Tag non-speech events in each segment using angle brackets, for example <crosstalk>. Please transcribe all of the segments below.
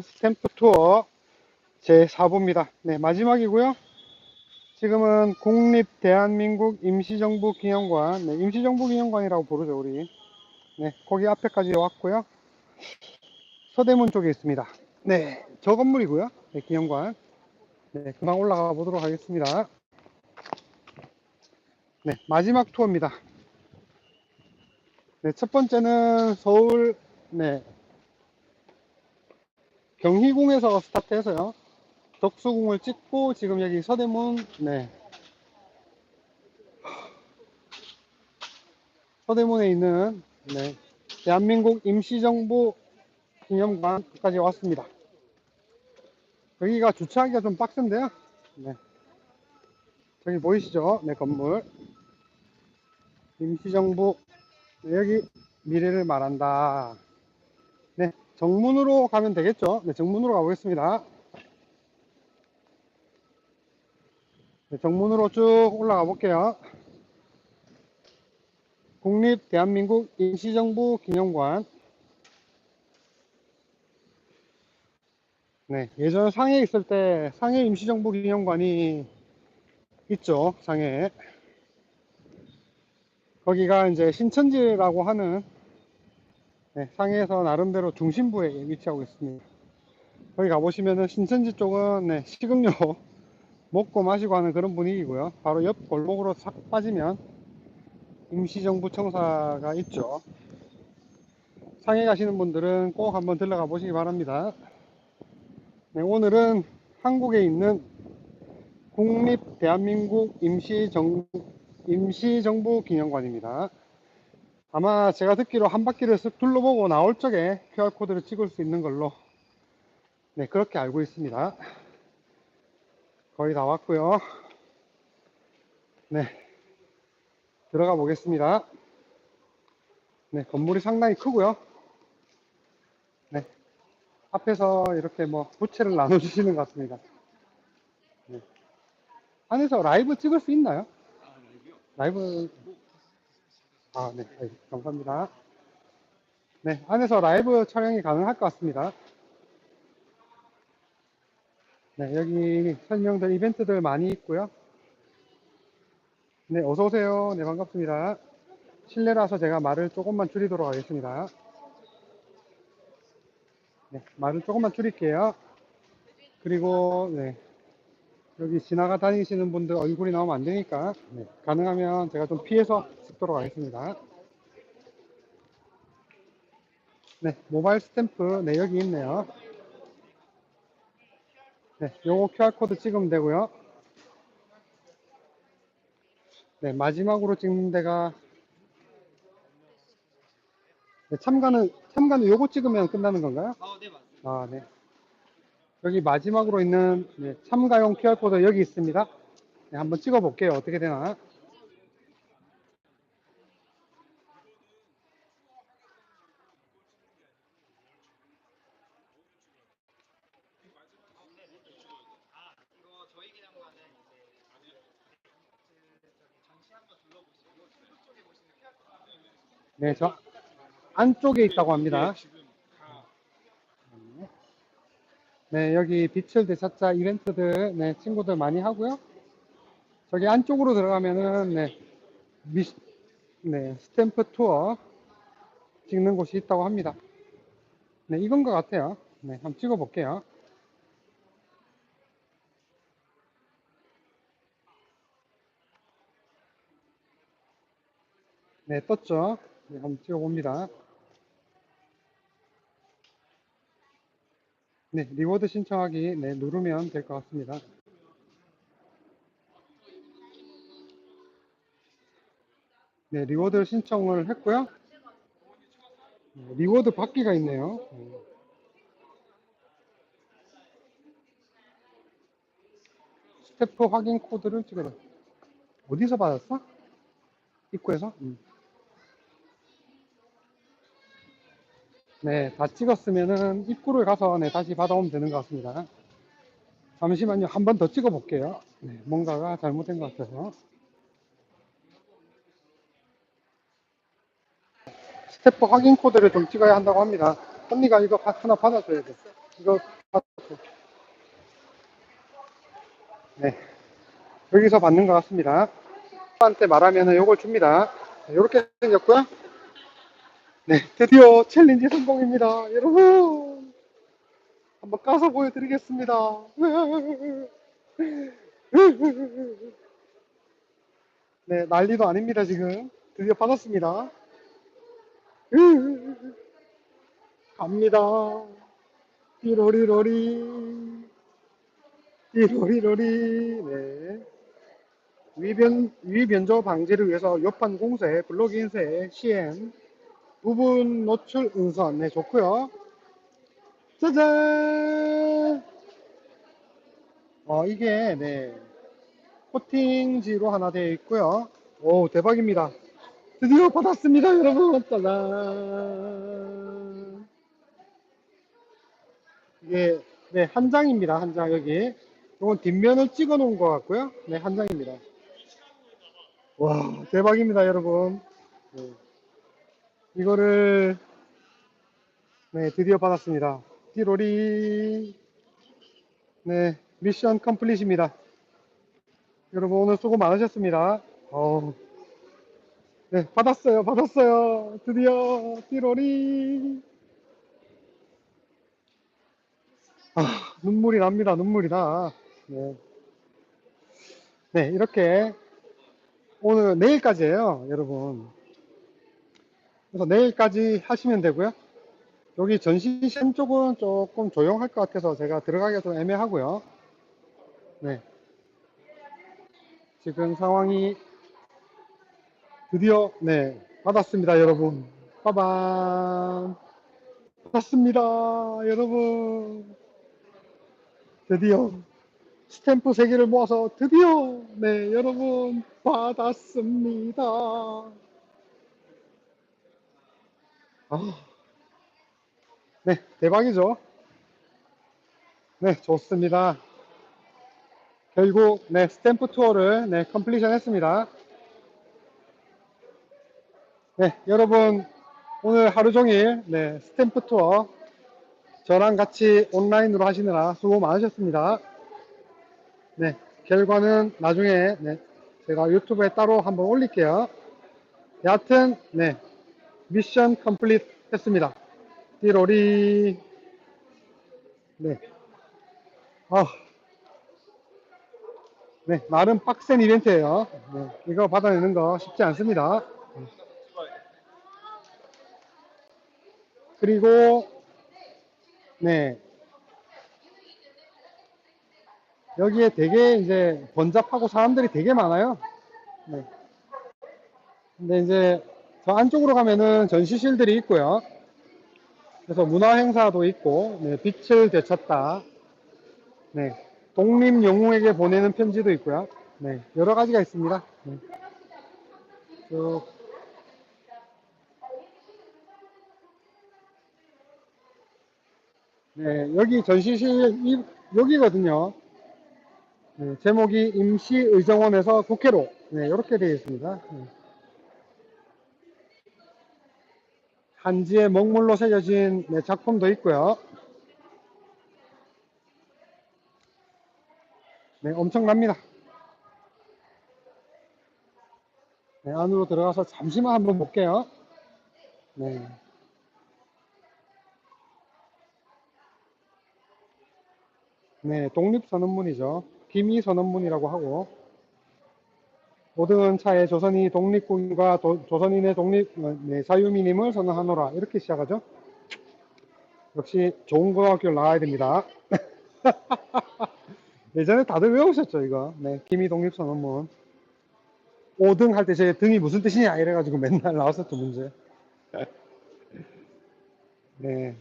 스탬프 투어 제 4부입니다. 네, 마지막이고요. 지금은 국립 대한민국 임시정부 기념관, 네, 임시정부 기념관이라고 부르죠, 우리. 네, 거기 앞에까지 왔고요. 서대문 쪽에 있습니다. 네, 저 건물이고요. 네, 기념관. 네, 금방 올라가 보도록 하겠습니다. 네, 마지막 투어입니다. 네, 첫 번째는 서울, 네, 경희궁에서 스타트해서요. 덕수궁을 찍고 지금 여기 서대문, 네. 서대문에 있는, 네, 대한민국 임시정부 기념관까지 왔습니다. 여기가 주차하기가 좀 빡센데요. 네. 저기 보이시죠? 네, 건물. 임시정부, 네, 여기 미래를 말한다. 네, 정문으로 가면 되겠죠? 네, 정문으로 가보겠습니다. 네, 정문으로 쭉 올라가 볼게요. 국립 대한민국 임시정부 기념관. 네, 예전 상해에 있을 때 상해 임시정부 기념관이 있죠, 상해에. 거기가 이제 신천지라고 하는 네, 상해에서 나름대로 중심부에 위치하고 있습니다. 거기 가보시면은 신천지 쪽은 네, 식음료 <laughs> 먹고 마시고 하는 그런 분위기고요. 바로 옆 골목으로 싹 빠지면 임시정부 청사가 있죠. 상해 가시는 분들은 꼭 한번 들러가 보시기 바랍니다. 네, 오늘은 한국에 있는 국립 대한민국 임시정, 임시정부 기념관입니다. 아마 제가 듣기로 한 바퀴를 쓱 둘러보고 나올 적에 QR코드를 찍을 수 있는 걸로 네, 그렇게 알고 있습니다. 거의 다 왔고요. 네, 들어가 보겠습니다. 네, 건물이 상당히 크고요. 네, 앞에서 이렇게 뭐 부채를 나눠 주시는 것 같습니다. 네. 안에서 라이브 찍을 수 있나요? 라이브 아, 네, 네, 감사합니다. 네, 안에서 라이브 촬영이 가능할 것 같습니다. 네, 여기 설명들, 이벤트들 많이 있고요. 네, 어서 오세요. 네, 반갑습니다. 실내라서 제가 말을 조금만 줄이도록 하겠습니다. 네, 말을 조금만 줄일게요. 그리고, 네, 여기 지나가 다니시는 분들 얼굴이 나오면 안 되니까, 네, 가능하면 제가 좀 피해서 찍도록 하겠습니다. 네, 모바일 스탬프, 네, 여기 있네요. 네, 요거 QR코드 찍으면 되고요. 네, 마지막으로 찍는 데가 네, 참가는 참가는 요거 찍으면 끝나는 건가요? 아, 네, 맞습니다. 아, 네. 여기 마지막으로 있는 네, 참가용 QR코드 여기 있습니다. 네, 한번 찍어 볼게요. 어떻게 되나? 네, 저 안쪽에 있다고 합니다. 네, 여기 빛을 되찾자 이벤트들, 네, 친구들 많이 하고요. 저기 안쪽으로 들어가면은, 네, 미, 네, 스탬프 투어 찍는 곳이 있다고 합니다. 네, 이건 것 같아요. 네, 한번 찍어 볼게요. 네, 떴죠? 네, 한번 찍어 봅니다. 네, 리워드 신청하기 네, 누르면 될 것 같습니다. 네, 리워드 신청을 했고요. 네, 리워드 받기가 있네요. 네. 스태프 확인 코드를 찍어라. 어디서 받았어? 입구에서? 음. 네, 다 찍었으면은 입구를 가서 네, 다시 받아오면 되는 것 같습니다. 잠시만요. 한 번 더 찍어 볼게요. 네, 뭔가가 잘못된 것 같아서. 스태프 확인 코드를 좀 찍어야 한다고 합니다. 언니가 이거 하- 하나 받아줘야 돼. 이거 네 여기서 받는 것 같습니다. 한테 말하면 요걸 줍니다. 이렇게 생겼고요. 네 드디어 챌린지 성공입니다. 여러분 한번 까서 보여드리겠습니다. 네 난리도 아닙니다 지금 드디어 받았습니다. 갑니다. 띠로리로리. 띠로리로리. 네. 위변, 위변조 방지를 위해서 옆판 공세, 블록 인쇄, 시행, 부분 노출 은선. 네, 좋고요 짜잔! 어, 이게, 네. 코팅지로 하나 되어 있고요 오, 대박입니다. 드디어 받았습니다, 여러분. 짜잔. 이게 네, 한 장입니다. 한 장 여기. 이건 뒷면을 찍어 놓은 것 같고요. 네, 한 장입니다. 와, 대박입니다, 여러분. 네. 이거를 네, 드디어 받았습니다. 띠로리. 네, 미션 컴플릿입니다. 여러분 오늘 수고 많으셨습니다. 어우. 네, 받았어요. 받았어요. 드디어 띠로리. 아, 눈물이 납니다. 눈물이 나. 네. 네, 이렇게 오늘 내일까지예요, 여러분. 그래서 내일까지 하시면 되고요. 여기 전시실 쪽은 조금 조용할 것 같아서 제가 들어가기가 좀 애매하고요. 네. 지금 상황이 드디어 네 받았습니다 여러분 빠밤 받았습니다 여러분 드디어 스탬프 3개를 모아서 드디어 네 여러분 받았습니다 아, 네 대박이죠 네 좋습니다 결국 네 스탬프 투어를 네 컴플리션 했습니다 네, 여러분 오늘 하루 종일 네, 스탬프 투어 저랑 같이 온라인으로 하시느라 수고 많으셨습니다. 네, 결과는 나중에 네, 제가 유튜브에 따로 한번 올릴게요. 여하튼 네, 미션 컴플릿 했습니다. 띠로리 네. 아, 네, 나름 빡센 이벤트예요. 네, 이거 받아내는 거 쉽지 않습니다. 그리고 네 여기에 되게 이제 번잡하고 사람들이 되게 많아요. 네. 근데 이제 저 안쪽으로 가면은 전시실들이 있고요. 그래서 문화 행사도 있고 네, 빛을 되찾다. 네. 독립 영웅에게 보내는 편지도 있고요. 네. 여러 가지가 있습니다. 네. 쭉 네, 여기 전시실 이, 여기거든요. 네, 제목이 임시의정원에서 국회로 네, 이렇게 되어 있습니다. 네. 한지의 먹물로 새겨진 네, 작품도 있고요. 네, 엄청납니다. 네, 안으로 들어가서 잠시만 한번 볼게요. 네. 네, 독립선언문이죠. 기미선언문이라고 하고, 5등은 차에 조선이 독립국과 도- 조선인의 독립, 어, 네, 자유민임을 선언하노라. 이렇게 시작하죠. 역시 좋은 고등학교를 나와야 됩니다. <laughs> 예전에 다들 외우셨죠, 이거. 네, 기미 독립선언문. 5등 할 때 제 등이 무슨 뜻이냐 이래가지고 맨날 나왔었죠, 문제. 네.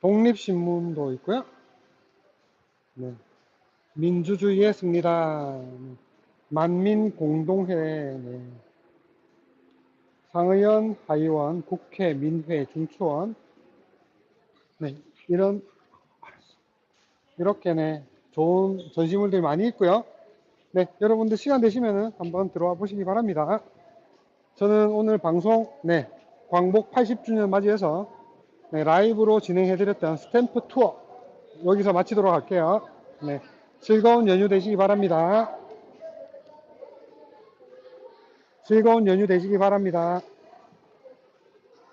독립신문도 있고요. 네. 민주주의의 승리다. 만민 공동회. 네. 상의원, 하의원, 국회, 민회, 중추원. 네. 이런, 이렇게 네. 좋은 전시물들이 많이 있고요. 네. 여러분들 시간 되시면은 한번 들어와 보시기 바랍니다. 저는 오늘 방송, 네. 광복 80주년 맞이해서 네, 라이브로 진행해드렸던 스탬프 투어 여기서 마치도록 할게요. 네, 즐거운 연휴 되시기 바랍니다. 즐거운 연휴 되시기 바랍니다.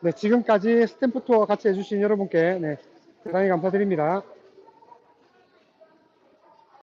네, 지금까지 스탬프 투어 같이 해주신 여러분께 네, 대단히 감사드립니다.